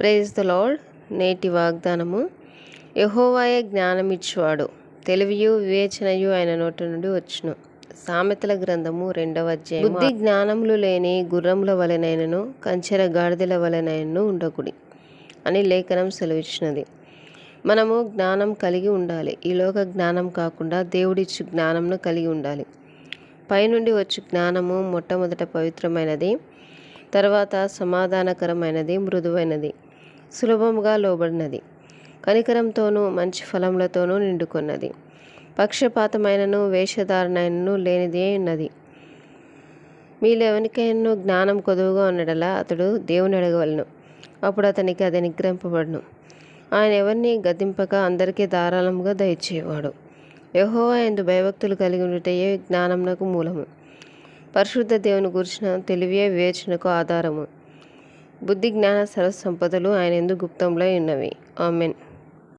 Praise the lord నేటి వాగ్దానము. యహోవాయే జ్ఞానమిచ్చువాడు తెలివియు వివేచనయు ఆయన నోటి నుండి వచ్చును. సామెతల గ్రంథము రెండవ అధ్యాయం బుద్ధి జ్ఞానములు లేని గుర్రముల వలనైనను కంచెర గాడిదల వలెనైనను ఉండకుడి అని లేఖనం సెలవిచ్చినది. మనము జ్ఞానం కలిగి ఉండాలి. ఈ లోక జ్ఞానం కాకుండా దేవుడిచ్చు జ్ఞానంను కలిగి ఉండాలి. పైనుండి వచ్చు జ్ఞానము మొట్టమొదట పవిత్రమైనది తర్వాత సమాధానకరమైనది మృదువైనది. సులభముగా లోబడినది. కనికరంతోనూ మంచి ఫలములతోనూ నిండుకున్నది. పక్షపాతమైనను వేషధారణను లేనిదే ఉన్నది. మీలెవనికైనా జ్ఞానం కొదువుగా ఉన్నడలా అతడు దేవుని అడగవలను. అప్పుడు అతనికి అది నిగ్రహింపబడును. ఆయన ఎవరిని గదింపక అందరికీ ధారాళముగా దయచేవాడు యహోవా ఎందు భయభక్తులు కలిగి ఉండటయే జ్ఞానమునకు మూలము. పరిశుద్ధ దేవుని గురించిన తెలివియే వివేచనకు ఆధారము. బుద్ధి జ్ఞాన సరస్సు సంపదలు ఆయన ఎందు గుప్తంలో ఉన్నవి. ఆమెన్.